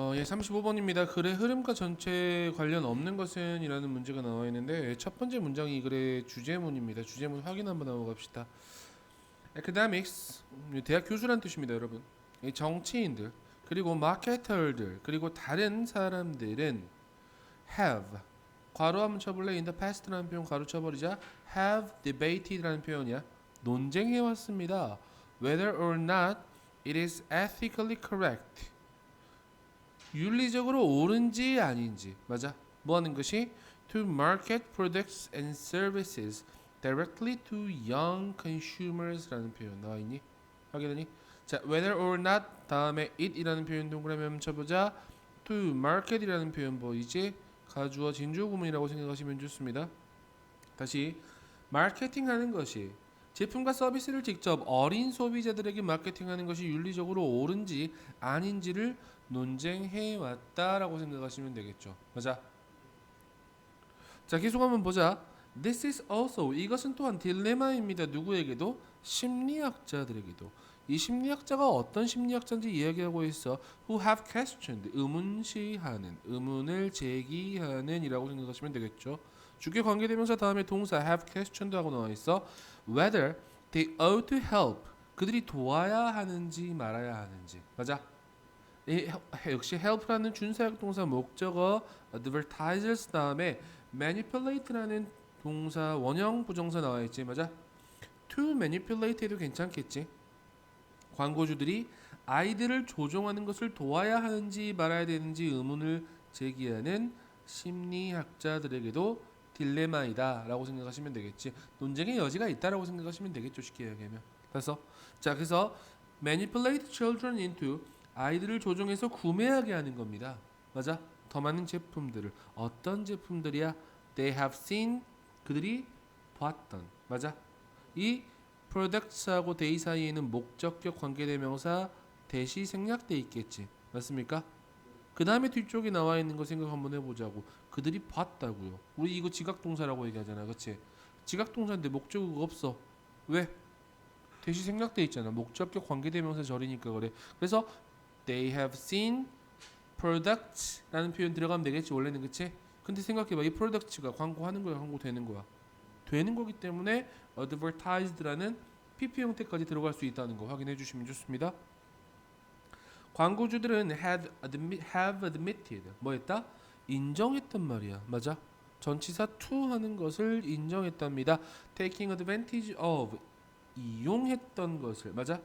어, 예, 35번입니다. 글의 흐름과 전체 관련 없는 것은 이라는 문제가 나와 있는데 첫 번째 문장이 이 글의 주제문입니다. 주제문 확인 한번 하고 갑시다. academics 음, 대학 교수란 뜻입니다, 여러분. 이 정치인들 그리고 마케터들 그리고 다른 사람들은 have 괄호 한번 쳐볼래? in the past라는 표현 괄호 쳐버리자 have debated라는 표현이야. 논쟁해 왔습니다. whether or not it is ethically correct 윤리적으로 옳은지 아닌지. 맞아? 뭐 하는 것이? To market products and services directly to young consumers라는 표현. 나와 있니? 확인하니? 자 whether or not 다음에 it이라는 표현 동그라미 쳐보자. To market이라는 표현 보이지 가주어 진주 구문이라고 생각하시면 좋습니다. 다시 마케팅하는 것이 제품과 서비스를 직접 어린 소비자들에게 마케팅하는 것이 윤리적으로 옳은지 아닌지를 논쟁해 왔다라고 생각하시면 되겠죠. 맞아. 자, 계속 한번 보자. This is also 이것은 또한 딜레마입니다. 누구에게도 심리학자들에게도 이 심리학자가 어떤 심리학자인지 이야기하고 있어. Who have questioned 의문시하는 의문을 제기하는이라고 생각하시면 되겠죠. 주격 관계대명사 다음에 동사 have questioned 하고 나와 있어. Whether they ought to help 그들이 도와야 하는지 말아야 하는지 맞아. 이 해- 역시 help라는 준사역 동사 목적어 advertisers 다음에 manipulate라는 동사 원형 부정사 나와 있지 맞아? to manipulate 해도 괜찮겠지? 광고주들이 아이들을 조종하는 것을 도와야 하는지 말아야 되는지 의문을 제기하는 심리학자들에게도 딜레마이다라고 생각하시면 되겠지. 논쟁의 여지가 있다라고 생각하시면 되겠죠. 쉽게 이야기하면. 그래서 자 그래서 manipulate children into 아이들을 조종해서 구매하게 하는 겁니다. 맞아? 더 많은 제품들을 어떤 제품들이야? They have seen 그들이 봤던 맞아? 이 products하고 they 사이에는 목적격 관계대명사 대시 생략돼 있겠지 맞습니까? 그 다음에 뒤쪽에 나와 있는 거 생각 한번 해보자고 그들이 봤다고요 우리 이거 지각동사라고 얘기하잖아 그치? 지각동사인데 목적어가 없어 왜? 대시 생략돼 있잖아 목적격 관계대명사 절이니까 그래 그래서 they have seen products라는 표현 들어가면 되겠지 원래는 그치? 근데 생각해봐 이 products가 광고하는 거야 광고 되는 거야 되는 거기 때문에 advertised라는 PP 형태까지 들어갈 수 있다는 거 확인해 주시면 좋습니다. 광고주들은 had admit, have admitted 뭐 했다? 인정했단 말이야. 맞아? 전치사 to 하는 것을 인정했답니다. taking advantage of 이용했던 것을 맞아?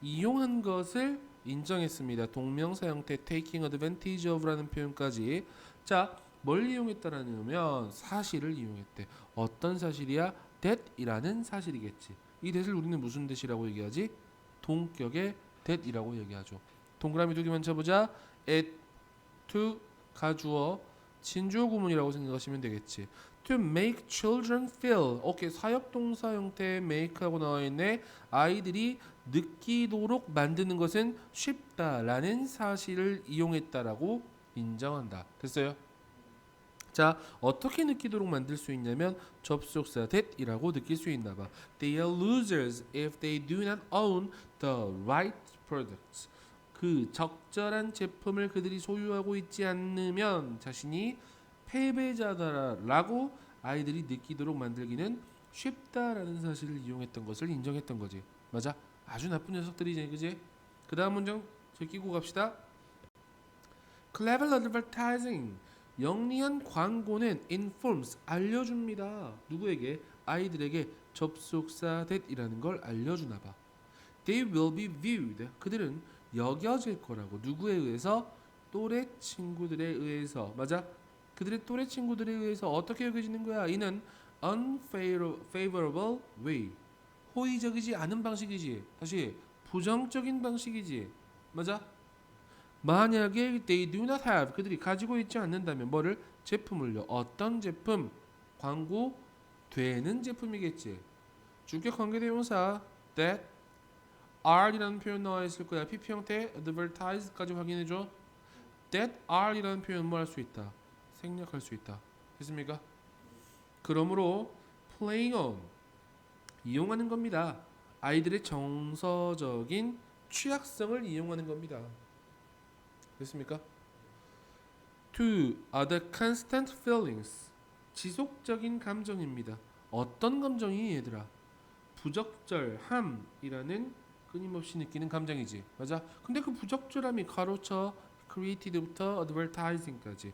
이용한 것을 인정했습니다. 동명사 형태 taking advantage of라는 표현까지 자, 뭘 이용했다라면 사실을 이용했대. 어떤 사실이야? that이라는 사실이겠지. 이 that을 우리는 무슨 that이라고 얘기하지? 동격의 that이라고 얘기하죠. 동그라미 두 개만 쳐보자. at, to, 가주어, 진주어 구문이라고 생각하시면 되겠지. To make children feel. 오케이 사역 동사 형태의 make하고 나와 있네. 아이들이 느끼도록 만드는 것은 쉽다라는 사실을 이용했다라고 인정한다. 됐어요? 자, 어떻게 느끼도록 만들 수 있냐면 접속사 that이라고 느낄 수 있나 봐. They are losers if they do not own the right products. 그 적절한 제품을 그들이 소유하고 있지 않으면 자신이 패배자다라고 아이들이 느끼도록 만들기는 쉽다라는 사실을 이용했던 것을 인정했던 거지. 맞아? 아주 나쁜 녀석들이지, 그지? 그 다음 문장 제끼고 갑시다. Clever advertising. 영리한 광고는 informs 알려줍니다. 누구에게? 아이들에게 접속사 that이라는 걸 알려주나 봐. They will be viewed. 그들은 여겨질 거라고. 누구에 의해서? 또래 친구들에 의해서. 맞아? 그들의 또래 친구들에 의해서 어떻게 여겨지는 거야? 이는 unfavorable way. 호의적이지 않은 방식이지. 다시 부정적인 방식이지. 맞아? 만약에 they do not have 그들이 가지고 있지 않는다면 뭐를? 제품을요. 어떤 제품? 광고 되는 제품이겠지. 주격 관계대명사 that are이라는 표현 나와 있을 거야. pp 형태 advertise까지 확인해 줘. that are이라는 표현 뭐 할 수 있다? 생략할 수 있다. 됐습니까? 그러므로 playing on 이용하는 겁니다 아이들의 정서적인 취약성을 이용하는 겁니다 됐습니까? to the constant feelings. 지속적인 감정입니다. 어떤 감정이 얘들아? 부적절함이라는 끊임없이 느끼는 감정이지. 맞아? 근데 그 부적절함이 가로쳐 created부터 advertising까지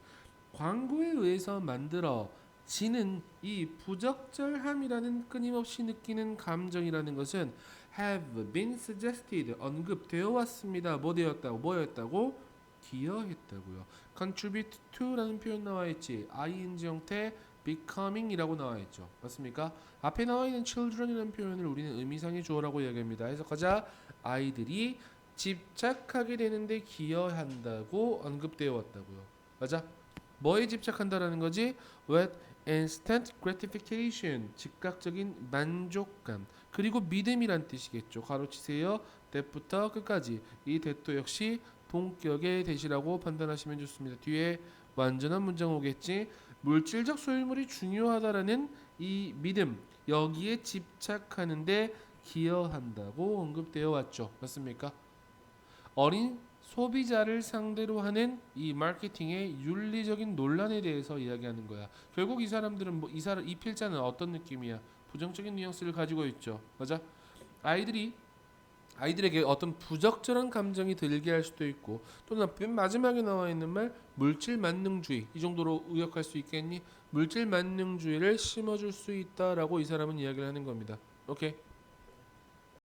광고에 의해서 만들어 지는 이 부적절함이라는 끊임없이 느끼는 감정이라는 것은 have been suggested 언급되어 왔습니다. 뭐 되었다고? 뭐였다고? 기여했다고요. contribute to라는 표현 나와 있지. ing 형태 becoming이라고 나와 있죠. 맞습니까? 앞에 나와 있는 children이라는 표현을 우리는 의미상의 주어라고 이야기합니다. 해석하자 아이들이 집착하게 되는데 기여한다고 언급되어 왔다고요. 맞아? 뭐에 집착한다라는 거지? What instant gratification 즉각적인 만족감 그리고 믿음이란 뜻이겠죠. 가로치세요. that부터 끝까지 이 that도 역시 동격의 대시라고 판단하시면 좋습니다. 뒤에 완전한 문장 오겠지. 물질적 소유물이 중요하다라는 이 믿음 여기에 집착하는데 기여한다고 언급되어 왔죠. 맞습니까? 어린 소비자를 상대로 하는 이 마케팅의 윤리적인 논란에 대해서 이야기하는 거야. 결국 이 사람들은 뭐 이 사람 이 필자는 어떤 느낌이야? 부정적인 뉘앙스를 가지고 있죠. 맞아? 아이들이 아이들에게 어떤 부적절한 감정이 들게 할 수도 있고 또는 맨 마지막에 나와 있는 말 물질 만능주의 이 정도로 의역할 수 있겠니? 물질 만능주의를 심어줄 수 있다라고 이 사람은 이야기를 하는 겁니다. 오케이.